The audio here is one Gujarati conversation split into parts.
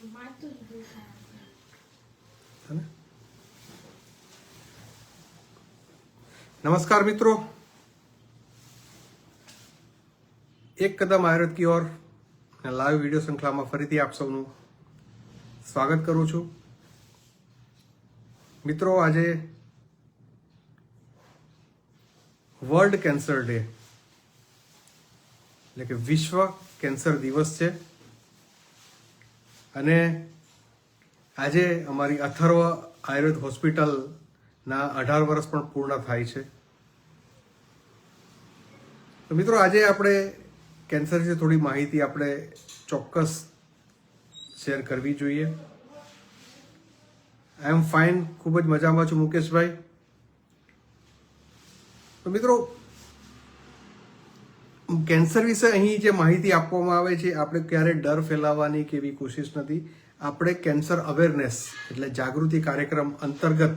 માથું જ દુખાય है ना? नमस्कार मित्रों એક કદમ આયુર્વેદ કી ઓર લાઈવ વિડીયો શૃંખલામાં ફરીથી આપ સૌનું સ્વાગત કરું છું મિત્રો આજે વર્લ્ડ કેન્સર ડે એટલે કે વિશ્વ કેન્સર દિવસ છે અને આજે અમારી અથર્વ આયુર્વેદ હોસ્પિટલના અઢાર વર્ષ પણ પૂર્ણ થાય છે. તો મિત્રો, આજે આપણે કેન્સર વિશે થોડી માહિતી આપણે ચોક્કસ શેર કરવી જોઈએ. આઈ એમ ફાઇન ખૂબ જ મજામાં છું મુકેશભાઈ. તો મિત્રો કેન્સર વિશે અહીં જે માહિતી આપવામાં આવે છે, આપણે ક્યારે ડર ફેલાવવાની કે એવી કોશિશ નથી. આપણે કેન્સર અવેરનેસ એટલે જાગૃતિ કાર્યક્રમ અંતર્ગત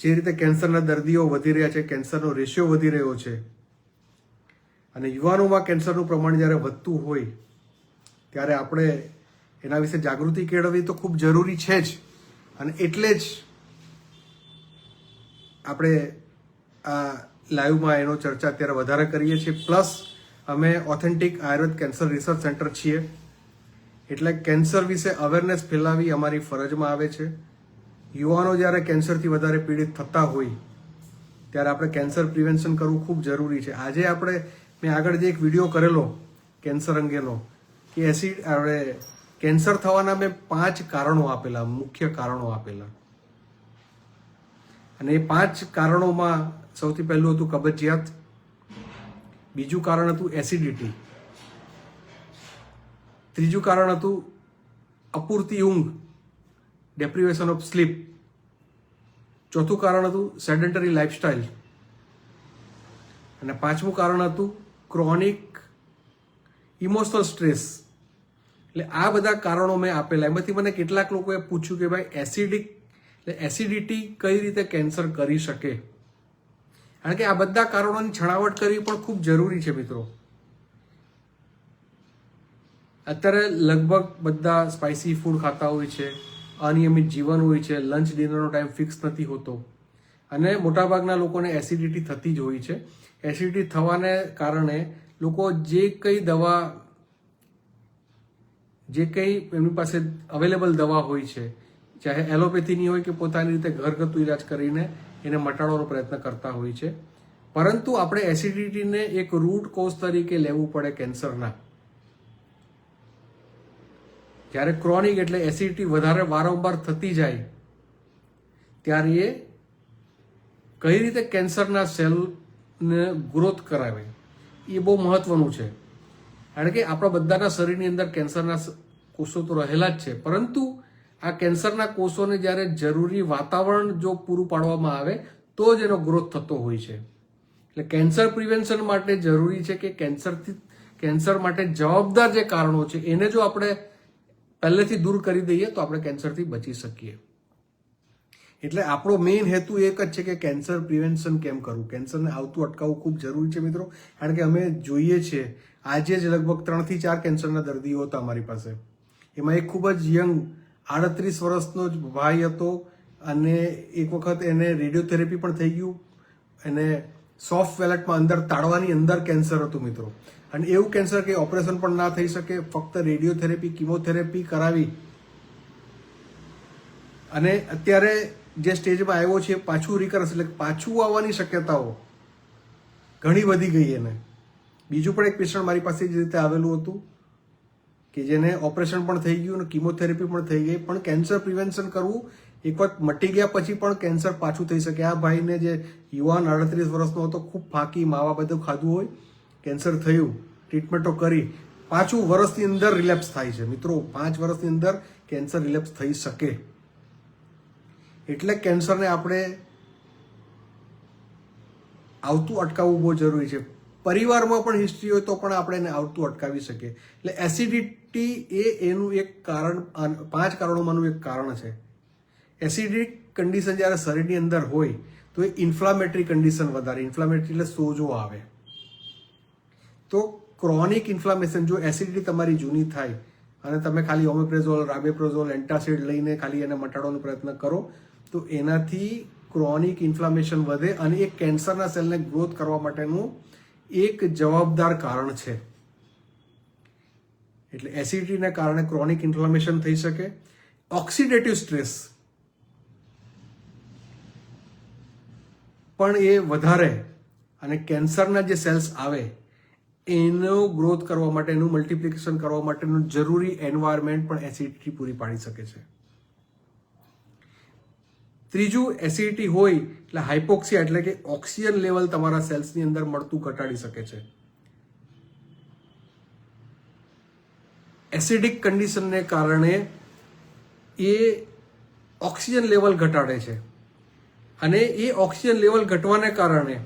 જે રીતે કેન્સરના દર્દીઓ વધી રહ્યા છે, કેન્સરનો રેશિયો વધી રહ્યો છે, અને યુવાનોમાં કેન્સરનું પ્રમાણ જ્યારે વધતું હોય, ત્યારે આપણે એના વિશે જાગૃતિ કેળવવી તો ખૂબ જરૂરી છે જ. અને એટલે જ આપણે આ લાઈવમાં એનો ચર્ચા અત્યારે વધારે કરીએ છીએ. પ્લસ અમે authentic Ayurveda cancer research centre છીએ. એટલે કેન્સર વિશે અવેરનેસ ફેલાવી અમારી ફરજમાં આવે છે. યુવાનો જ્યારે કેન્સરથી વધારે પીડિત થતા હોય, ત્યારે આપણે કેન્સર પ્રિવેન્શન કરવું ખૂબ જરૂરી છે. આજે આપણે, મેં આગળ જે એક વીડિયો કરેલો કેન્સર અંગેનો, કે એસિડ આપણે કેન્સર થવાના મેં પાંચ કારણો આપેલા, મુખ્ય કારણો આપેલા. અને એ પાંચ કારણોમાં સૌથી પહેલું હતું કબજિયાત, બીજું કારણ હતું એસિડિટી, ત્રીજું કારણ હતું અપૂરતી ઊંઘ ડેપ્રિવેશન ઓફ સ્લીપ ચોથું કારણ હતું સેડન્ટરી લાઇફસ્ટાઇલ અને પાંચમું કારણ હતું ક્રોનિક ઇમોશનલ સ્ટ્રેસ એટલે આ બધા કારણો મેં આપેલા. એમાંથી મને કેટલાક લોકોએ પૂછ્યું કે ભાઈ, એસિડિક એટલે એસિડિટી કઈ રીતે કેન્સર કરી શકે? કારણ કે આ બધા કારણોની છણાવટ કરવી પણ ખૂબ જરૂરી છે મિત્રો. અત્યારે લગભગ બધા સ્પાઇસી ફૂડ ખાતા હોય છે, અનિયમિત જીવન હોય છે લંચ ડિનરનો ટાઈમ ફિક્સ નથી હોતો. અને મોટાભાગના લોકોને એસિડિટી થતી જ હોય છે. એસિડિટી થવાને કારણે લોકો જે કંઈ દવા, જે કંઈ એમની પાસે અવેલેબલ દવા હોય છે ચાહે એલોપેથીની હોય કે પોતાની રીતે ઘરગથ્થુ ઇલાજ કરીને એને મટાડવાનો પ્રયત્ન કરતા હોય છે. પરંતુ આપણે એસિડિટીને એક રૂટ કોઝ તરીકે લેવું પડે કેન્સરના. જ્યારે ક્રોનિક એટલે એસિડિટી વધારે વારંવાર થતી જાય, ત્યારે એ કઈ રીતે કેન્સરના સેલને ગ્રોથ કરાવે, એ બહુ મહત્વનું છે. કારણ કે આપણા બધાના શરીરની અંદર કેન્સરના કોષો તો રહેલા જ છે. પરંતુ આ કેન્સરના કોષોને જ્યારે જરૂરી વાતાવરણ જો પૂરું પાડવામાં આવે, તો જ એનો ગ્રોથ થતો હોય છે. એટલે કેન્સર પ્રિવેન્શન માટે જરૂરી છે કે કેન્સરથી, કેન્સર માટે જવાબદાર જે કારણો છે, એને જો આપણે પહેલેથી દૂર કરી દઈએ, તો આપણે કેન્સરથી બચી શકીએ. એટલે આપણો મેઇન હેતુ એક જ છે કે કેન્સર પ્રિવેન્શન કેમ કરવું? કેન્સરને આવતું અટકાવવું ખૂબ જરૂરી છે મિત્રો. કારણ કે અમે જોઈએ છીએ આજે જ લગભગ ત્રણથી ચાર કેન્સરના દર્દીઓ હતા અમારી પાસે. એમાં એક ખૂબ જ યંગ આડત્રીસ વર્ષનો જ ભાઈ હતો અને એક વખત એને રેડિયોથેરેપી પણ થઈ ગયું. એને સોફ્ટ વેલેટમાં અંદર તાળવાની અંદર કેન્સર હતું મિત્રો. અને એવું કેન્સર કે ઓપરેશન પણ ના થઈ શકે, ફક્ત રેડિયોથેરેપી, કિમોથેરેપી કરાવી. અને અત્યારે જે સ્ટેજમાં આવ્યો છે, પાછું રિકરન્સ એટલે પાછું આવવાની શક્યતાઓ ઘણી વધી ગઈ એને. બીજું પણ એક પેશન્ટ મારી પાસે જે રીતે આવેલું હતું કે જેને ઓપરેશન પણ થઈ ગયું અને કિમોથેરેપી પણ થઈ ગઈ, પણ કેન્સર પ્રિવેન્શન કરવું, એક વખત મટી ગયા પછી પણ કેન્સર પાછું થઈ શકે. આ ભાઈને જે યુવાન અડત્રીસ વર્ષનો હતો, ખૂબ ફાંકી માવા બધું ખાધું હોય, કેન્સર થયું, ટ્રીટમેન્ટો કરી, પાછું વર્ષની અંદર રિલેપ્સ થાય છે. મિત્રો, પાંચ વર્ષની અંદર કેન્સર રિલેપ્સ થઈ શકે. એટલે કેન્સરને આપણે આવતું અટકાવવું બહુ જરૂરી છે. પરિવારમાં પણ હિસ્ટ્રી હોય તો પણ આપણે એને આવતું અટકાવી શકીએ. એટલે એસિડિટી એ એનું એક કારણ પાંચ કારણોમાંનું એક કારણ છે. એસિડિક કન્ડિશન જ્યારે શરીરની અંદર હોય, તો એ ઇન્ફ્લામેટરી કન્ડિશન વધારે ઇન્ફ્લામેટરી એટલે સોજો આવે. તો ક્રોનિક ઇન્ફ્લામેશન જો એસિડિટી તમારી જૂની થાય, અને તમે ખાલી ઓમેપ્રેઝોલ રાબેપ્રોઝોલ એન્ટાસિડ લઈને ખાલી એને મટાડવાનો પ્રયત્ન કરો, તો એનાથી ક્રોનિક ઇન્ફ્લામેશન વધે અને એ કેન્સરના સેલને ગ્રોથ કરવા માટેનું એક જવાબદાર કારણ છે. એટલે એસિડિટીને કારણે ક્રોનિક ઇન્ફ્લામેશન થઈ શકે. ઓક્સિડેટિવ સ્ટ્રેસ પણ એ વધારે અને કેન્સરના જે સેલ્સ આવે, એનો ગ્રોથ કરવા માટે, એનું મલ્ટિપ્લિકેશન કરવા માટેનું જરૂરી એન્વાયરમેન્ટ પણ એસિડિટી પૂરી પાડી શકે છે. ત્રીજું, એસિડિટી હોય એટલે હાઇપોક્સિયા એટલે કે ઓક્સિજન લેવલ તમારા સેલ્સની અંદર મળતું ઘટાડી શકે છે. એસિડિક કન્ડિશનને કારણે એ ઓક્સિજન લેવલ ઘટાડે છે. અને એ ઓક્સિજન લેવલ ઘટવાને કારણે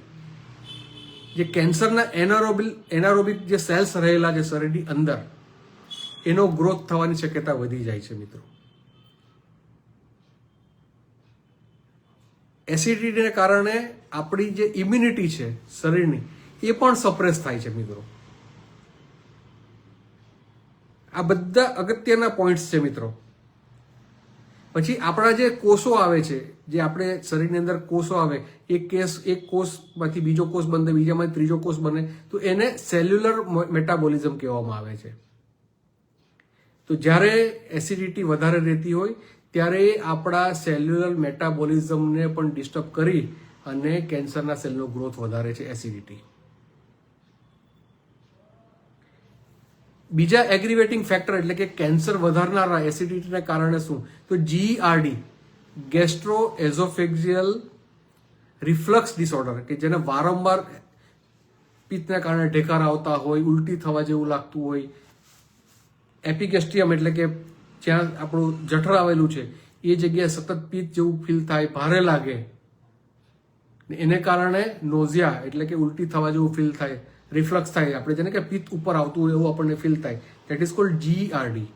જે કેન્સરના એનારોબિલ, એનારોબિક જે સેલ્સ રહેલા છે શરીરની અંદર, એનો ગ્રોથ થવાની શક્યતા વધી જાય છે મિત્રો. એસિડિટીને કારણે આપણી જે ઇમ્યુનિટી છે શરીરની, એ પણ સપ્રેસ થાય છે મિત્રો. આ બધા અગત્યના પોઈન્ટ્સ છે મિત્રો. પછી આપણા જે કોષો આવે છે, જે આપણે શરીરની અંદર કોષો આવે, એક કેસ, એક કોષમાંથી બીજો કોષ બને, બીજામાંથી ત્રીજો કોષ બને, તો એને સેલ્યુલર મેટાબોલિઝમ કહેવામાં આવે છે. તો જ્યારે એસિડિટી વધારે રહેતી હોય, ત્યારે આપણા સેલ્યુલર મેટાબોલિઝમને પણ ડિસ્ટર્બ કરી અને કેન્સરના સેલનો ગ્રોથ વધારે છે એસિડિટી બીજા એગ્રીવેટિંગ ફેક્ટર એટલે કે કેન્સર વધારનારા એસિડિટીને કારણે શું? તો GRD gastro oesophageal reflux disorder કે જેને વારંવાર પિત્તને કારણે ઢેકાર આવતા હોય, ઉલટી થવા જેવું લાગતું હોય. એપિગેસ્ટ્રિયમ એટલે કે જ્યાં આપણું જઠર આવેલું છે, એ જગ્યાએ સતત પિત્ત જેવું ફીલ થાય, ભારે લાગે. એને કારણે નોઝિયા એટલે કે ઉલટી થવા જેવું ફીલ થાય. રિફ્લક્સ થાય. આપણે જેને કે પિત્ત ઉપર આવતું હોય એવું આપણને ફીલ થાય. દેટ ઇઝ કોલ્ડ જીઆરડી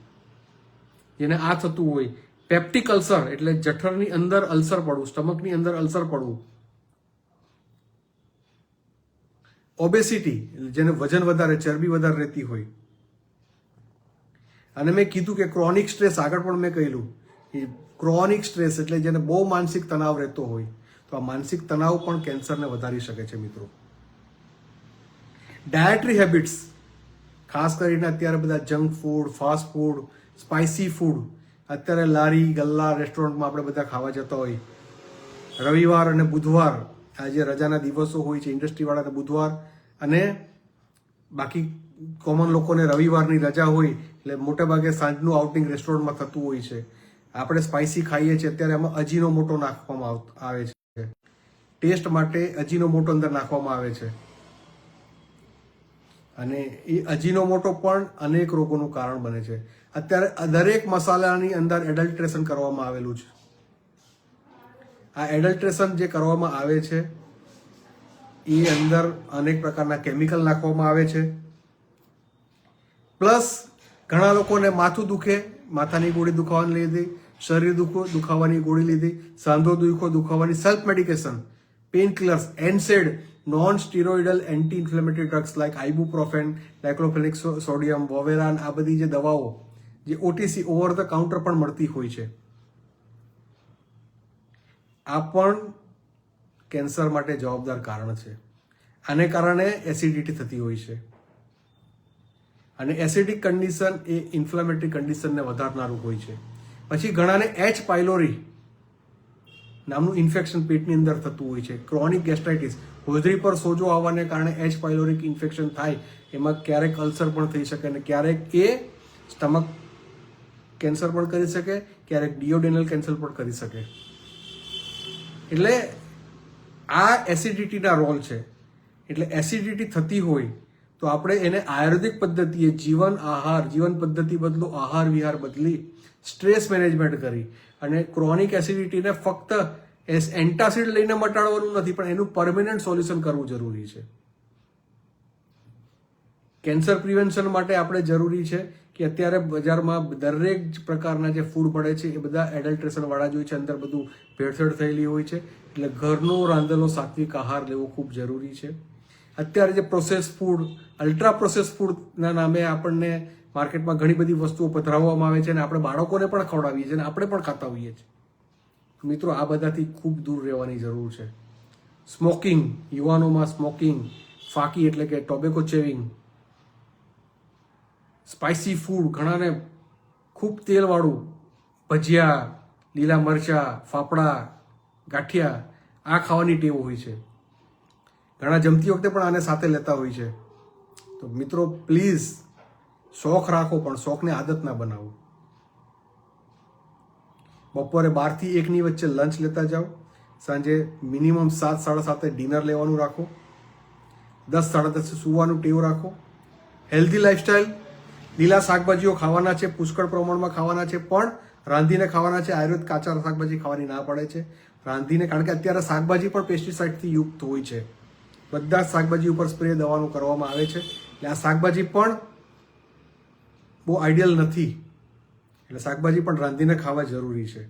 જેને આ થતું હોય. પેપ્ટિક અલ્સર એટલે જઠરની અંદર અલ્સર પડવું, સ્ટમકની અંદર અલ્સર પડવું. ઓબેસિટી જેને વજન વધારે, ચરબી વધારે રહેતી હોય. અને મેં કીધું કે ક્રોનિક સ્ટ્રેસ આગળ પણ મેં કહેલું, કે ક્રોનિક સ્ટ્રેસ એટલે જેને બહુ માનસિક તણાવ રહેતો હોય. તો આ માનસિક તણાવ પણ કેન્સરને વધારી શકે છે મિત્રો. ડાયટરી હેબિટ્સ ખાસ કરીને અત્યારે બધા junk food fast food spicy food અત્યારે લારી, ગલ્લા રેસ્ટોરન્ટમાં આપણે બધા ખાવા જતા હોય. રવિવાર અને બુધવાર આ જે રજાના દિવસો હોય છે ઇન્ડસ્ટ્રીવાળાને બુધવાર અને બાકી કોમન લોકોને રવિવારની રજા હોય, એટલે મોટે ભાગે સાંજનું આઉટિંગ રેસ્ટોરન્ટમાં થતું હોય છે. આપણે સ્પાઇસી ખાઈએ છીએ, અત્યારે એમાં અજીનો મોટો નાખવામાં આવે છે. ટેસ્ટ માટે અજીનો મોટો અંદર નાખવામાં આવે છે. અને એ અજીનો મોટો પણ અનેક રોગોનું કારણ બને છે. અત્યારે દરેક મસાલાની અંદર એડલ્ટ્રેશન કરવામાં આવેલું છે. આ એડલ્ટ્રેશન જે કરવામાં આવે છે, એ અંદર અનેક પ્રકારના કેમિકલ નાખવામાં આવે છે. પ્લસ ઘણા લોકોને માથું દુખે, માથાની ગોળી દુખાવાની લીધી, શરીર દુખો, દુખાવાની ગોળી લીધી, સાંધો દુખો, દુખાવાની self medication pain killers NSAID non steroidal anti inflammatory drugs like ibuprofen diclofenac sodium Voveran આ બધી જે દવાઓ, જે ઓટીસી ઓવર ધ કાઉન્ટર પણ મળતી હોય છે. આ પણ કેન્સર માટે જવાબદાર કારણ છે. આને કારણે એસિડિટી થતી હોય છે. અને એસિડિક કન્ડિશન એ ઇન્ફ્લેમેટરી કન્ડિશનને વધારનારું હોય છે. પછી ઘણાને એચ પાયલોરી નામનું ઇન્ફેક્શન પેટની અંદર થતું હોય છે. ક્રોનિક ગેસ્ટ્રાઇટિસ હોજરી પર સોજો આવવાને કારણે એચ પાયલોરિક ઇન્ફેક્શન થાય. એમાં ક્યારેક અલ્સર પણ થઈ શકે અને ક્યારેક એ સ્ટમક કેન્સર પણ કરી શકે, ક્યારેક ડિયોડેનલ કેન્સર પણ કરી શકે. એટલે આ એસિડિટીના રોલ છે. એટલે એસિડિટી થતી હોય તો આપણે એને આયુર્વેદિક પદ્ધતિએ જીવન આહાર, જીવન પદ્ધતિ બદલો આહાર વિહાર બદલી સ્ટ્રેસ મેનેજમેન્ટ કરી અને ક્રોનિક એસિડિટીને ફક્ત એસ એન્ટાસિડ લઈને મટાડવાનું નથી, પણ એનું પરમેનન્ટ સોલ્યુશન કરવું જરૂરી છે. કેન્સર પ્રિવેન્શન માટે આપણે જરૂરી છે કે અત્યારે બજારમાં દરેક પ્રકારના જે ફૂડ મળે છે, એ બધા એડલ્ટ્રેશનવાળા જ હોય છે, અંદર બધું ભેળસેળ થયેલી હોય છે. એટલે ઘરનો રાંધેલો સાત્વિક આહાર લેવો ખૂબ જરૂરી છે. અત્યારે જે પ્રોસેસ ફૂડ અલ્ટ્રા પ્રોસેસ ફૂડના નામે આપણને માર્કેટમાં ઘણી બધી વસ્તુઓ પધરાવવામાં આવે છે અને આપણે બાળકોને પણ ખવડાવીએ છીએ અને આપણે પણ ખાતા હોઈએ છીએ. મિત્રો, આ બધાથી ખૂબ દૂર રહેવાની જરૂર છે. સ્મોકિંગ યુવાનોમાં સ્મોકિંગ ફાકી એટલે કે ટોબેકો ચેવિંગ સ્પાઇસી ફૂડ ઘણાને ખૂબ તેલવાળું, ભજીયા, લીલા મરચા, ફાફડા, ગાંઠિયા, આ ખાવાની ટેવ હોય છે. ઘણા જમતી વખતે પણ આને સાથે લેતા હોય છે. તો મિત્રો પ્લીઝ શોખ રાખો, પણ શોખને આદત ના બનાવો. બપોરે બારથી એકની વચ્ચે લંચ લેતા જાઓ. સાંજે મિનિમમ સાત, સાડા સાતે ડિનર લેવાનું રાખો. દસ, સાડા દસે સુવાનું ટેવ રાખો. હેલ્ધી લાઇફસ્ટાઇલ લીલા શાકભાજીઓ ખાવાના છે, પુષ્કળ પ્રમાણમાં ખાવાના છે, પણ રાંધીને ખાવાના છે, આયુર્વેદ કાચા શાકભાજી ખાવાની ના પડે છે. રાંધીને, કારણ કે અત્યારે શાકભાજી પણ પેસ્ટિસાઇડથી યુક્ત હોય છે. બધા જ શાકભાજી ઉપર સ્પ્રે દવાનું કરવામાં આવે છે. એટલે આ શાકભાજી પણ બહુ આઈડિયલ નથી. એટલે શાકભાજી પણ રાંધીને ખાવા જરૂરી છે.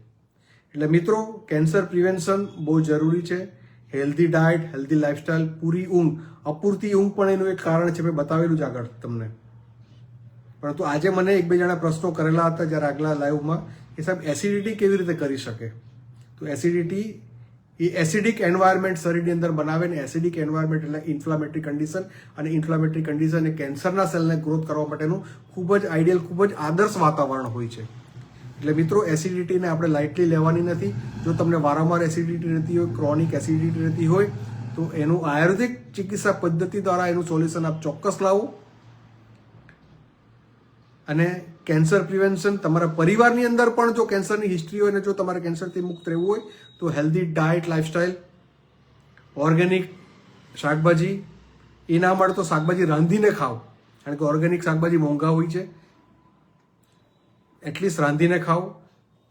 એટલે મિત્રો, કેન્સર પ્રિવેન્શન બહુ જરૂરી છે. હેલ્ધી ડાયટ હેલ્ધી લાઇફસ્ટાઇલ પૂરી ઊંઘ, અપૂરતી ઊંઘ પણ એનું એક કારણ છે. મેં બતાવેલું જ આગળ તમને. પરંતુ આજે મને એક બે જણા પ્રશ્નો કરેલા હતા જ્યારે આગલા લાઈવમાં કે સાહેબ એસિડિટી કેવી રીતે કરી શકે? તો એસિડિટી એ એસિડિક એન્વાયરમેન્ટ શરીરની અંદર બનાવે ને એસિડિક એન્વાયરમેન્ટ એટલે ઇન્ફ્લામેટરી કન્ડિશન અને ઇન્ફ્લામેટરી કન્ડિશન એ કેન્સરના સેલને ગ્રોથ કરવા માટેનું ખૂબ જ આઈડિયલ ખૂબ જ આદર્શ વાતાવરણ હોય છે. એટલે મિત્રો એસિડિટીને આપણે લાઇટલી લેવાની નથી. જો તમને વારંવાર એસિડિટી રહેતી હોય ક્રોનિક એસિડિટી રહેતી હોય, તો એનું આયુર્વેદિક ચિકિત્સા પદ્ધતિ દ્વારા એનું સોલ્યુશન આપ ચોક્કસ લાવો. અને કેન્સર પ્રિવેન્શન તમારા પરિવારની અંદર પણ જો કેન્સરની હિસ્ટ્રી હોય ને જો તમારે કેન્સરથી મુક્ત રહેવું હોય, તો હેલ્ધી ડાયટ લાઈફસ્ટાઈલ ઓર્ગેનિક શાકભાજી, એ ના મળે તો શાકભાજી રાંધીને ખાઓ. કારણ કે ઓર્ગેનિક શાકભાજી મોંઘા હોય છે. એટલીસ્ટ રાંધીને ખાઓ.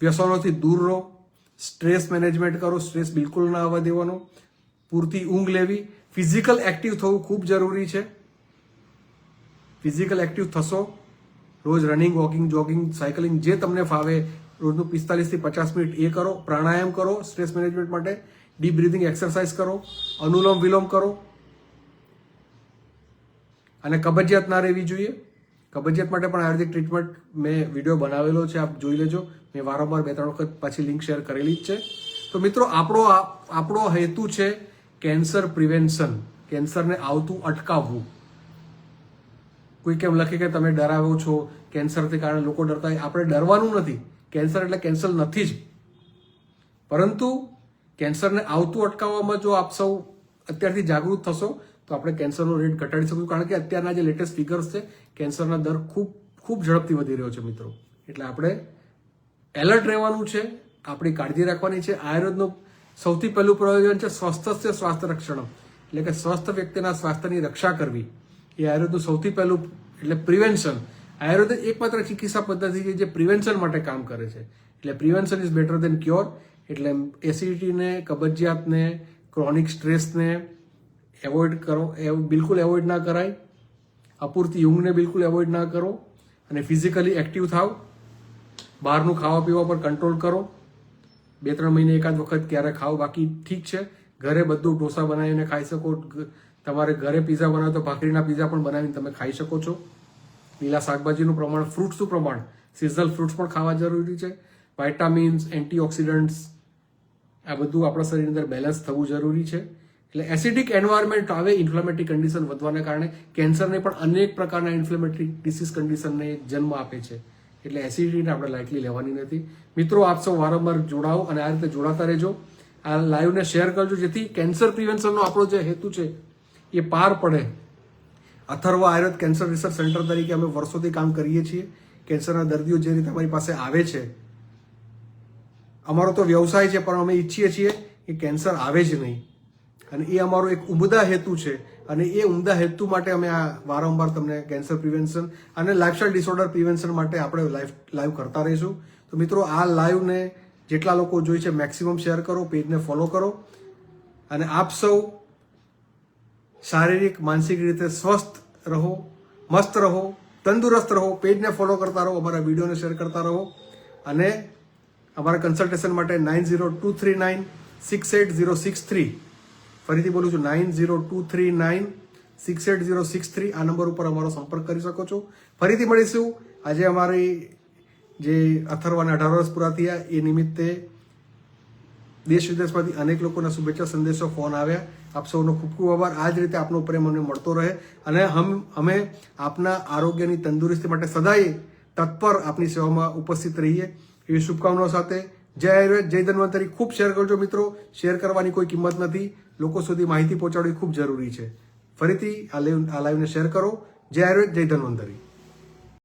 વ્યસનોથી દૂર રહો. સ્ટ્રેસ મેનેજમેન્ટ કરો. સ્ટ્રેસ બિલકુલ ના આવવા દેવાનો. પૂરતી ઊંઘ લેવી. ફિઝિકલ એક્ટિવ થવું ખૂબ જરૂરી છે. ફિઝિકલ એક્ટિવ થશો. રોજ રનિંગ વોકિંગ જોગિંગ સાયકલિંગ જે તમને ફાવે, રોજનું પિસ્તાલીસથી પચાસ મિનિટ એ કરો, પ્રાણાયામ કરો સ્ટ્રેસ મેનેજમેન્ટ માટે ડીપ બ્રિધિંગ એક્સરસાઇઝ કરો, અનુલોમ વિલોમ કરો. અને કબજિયાત ના રહેવી જોઈએ. કબજિયાત માટે પણ આયુર્વેદિક ટ્રીટમેન્ટ મેં વીડિયો બનાવેલો છે, આપ જોઈ લેજો. મેં વારંવાર બે ત્રણ વખત પાછી લિંક શેર કરેલી જ છે. તો મિત્રો, આપણો આપણો હેતુ છે કેન્સર પ્રિવેન્શન કેન્સરને આવતું અટકાવવું. કોઈ કેમ લખે કે તમે ડરાવો છો કેન્સરથી કારણે લોકો ડરતા આપણે ડરવાનું નથી. કેન્સર એટલે કેન્સર નથી જ. પરંતુ કેન્સરને આવતું અટકાવવામાં જો આપ સૌ અત્યારથી જાગૃત થશો, તો આપણે કેન્સરનો રેટ ઘટાડી શકીશું કારણ કે અત્યારના જે લેટેસ્ટ ફિગર્સ છે, કેન્સરના દર ખૂબ ખૂબ ઝડપથી વધી રહ્યો છે મિત્રો. એટલે આપણે એલર્ટ રહેવાનું છે, આપણી કાળજી રાખવાની છે. આયુર્વેદનું સૌથી પહેલું પ્રયોજન છે સ્વસ્થ સ્વાસ્થ્ય રક્ષણ એટલે કે સ્વસ્થ વ્યક્તિના સ્વાસ્થ્યની રક્ષા કરવી. એ આયુર્વેદનું સૌથી પહેલું, એટલે પ્રિવેન્શન આયુર્વેદ એકમાત્ર ચિકિત્સા પદ્ધતિ છે જે પ્રિવેન્શન માટે કામ કરે છે. એટલે prevention is better than cure એટલે એસિડિટીને કબજિયાતને ક્રોનિક સ્ટ્રેસને એવોઇડ કરો, એ બિલકુલ એવોઇડ ના કરાય. અપૂરતી ઊંઘને બિલકુલ એવોઇડ ના કરો. અને ફિઝિકલી એક્ટિવ થાવ. બહારનું ખાવા પીવા પર કંટ્રોલ કરો. બે ત્રણ મહિને એકાદ વખત ક્યારે ખાઓ બાકી ઠીક છે. ઘરે બધું ઢોસા બનાવીને ખાઈ શકો તમારે ઘરે પીઝા બનાવો તો ભાખરીના પીઝા પણ બનાવીને તમે ખાઈ શકો છો. લીલા શાકભાજીનું પ્રમાણ ફ્રૂટ્સનું પ્રમાણ સિઝનલ ફ્રૂટ્સ પણ ખાવા જરૂરી છે. વાઇટામિન્સ એન્ટીઓક્સિડન્ટ્સ આ બધું આપણા શરીરની અંદર બેલેન્સ થવું જરૂરી છે. એટલે એસિડિક એન્વાયરમેન્ટ આવે ઇન્ફ્લેમેટરી કન્ડિશન વધવાને કારણે કેન્સરને પણ અનેક પ્રકારના ઇન્ફ્લેમેટરી ડિસીઝ કન્ડિશનને જન્મ આપે છે. એટલે એસિડિટીને આપણે લાઇટલી લેવાની નથી. મિત્રો, આપ સૌ વારંવાર જોડાઓ અને આ રીતે જોડાતા રહેજો. આ લાઈવને શેર કરજો, જેથી કેન્સર પ્રિવેન્શનનો આપણો જે હેતુ છે એ પાર પડે. Atharva Ayurveda cancer research centre તરીકે અમે વર્ષોથી કામ કરીએ છીએ. કેન્સરના દર્દીઓ જે રીતે અમારી પાસે આવે છે, અમારો તો વ્યવસાય છે, પણ અમે ઈચ્છીએ છીએ કે કેન્સર આવે જ નહીં. અને એ અમારો એક ઉમદા હેતુ છે. અને એ ઉમદા હેતુ માટે અમે આ વારંવાર તમને કેન્સર પ્રિવેન્શન અને લાઇફસ્ટાઇલ ડિસઓર્ડર પ્રિવેન્શન માટે આપણે લાઈવ લાઈવ કરતા રહીશું. તો મિત્રો, આ લાઈવને જેટલા લોકો જોઈ છે, મેક્સિમમ શેર કરો, પેજને ફોલો કરો. અને આપ સૌ શારીરિક, માનસિક રીતે સ્વસ્થ રહો, મસ્ત રહો, તંદુરસ્ત રહો, પેજને ફોલો કરતા રહો, અમારા વિડીયોને શેર કરતા રહો અને અમારા કન્સલ્ટેશન માટે nine zero two three nine six eight zero six three ફરીથી બોલું છું nine zero two three nine six eight zero six three આ નંબર ઉપર અમારો સંપર્ક કરી શકો છો. ફરીથી મળીશું. આજે અમારી જે અથર્વાના અઢાર વર્ષ પૂરા થયા, એ નિમિત્તે દેશ વિદેશમાંથી અનેક લોકોના શુભેચ્છા સંદેશો, ફોન આવ્યા. આપ સૌનો ખૂબ ખૂબ આભાર. આ જ રીતે આપનો પ્રેમ અમને મળતો રહે અને હમ, અમે આપના આરોગ્યની તંદુરસ્તી માટે સદાય તત્પર આપની સેવામાં ઉપસ્થિત રહીએ. એવી શુભકામનાઓ સાથે જય આયુર્વેદ, જય ધન્વંતરી. ખૂબ શેર કરજો મિત્રો. શેર કરવાની કોઈ કિંમત નથી. લોકો સુધી માહિતી પહોંચાડવી ખૂબ જરૂરી છે. ફરીથી આ લાઈવ આ લાઈવને શેર કરો. જય આયુર્વેદ, જય ધન્વંતરી.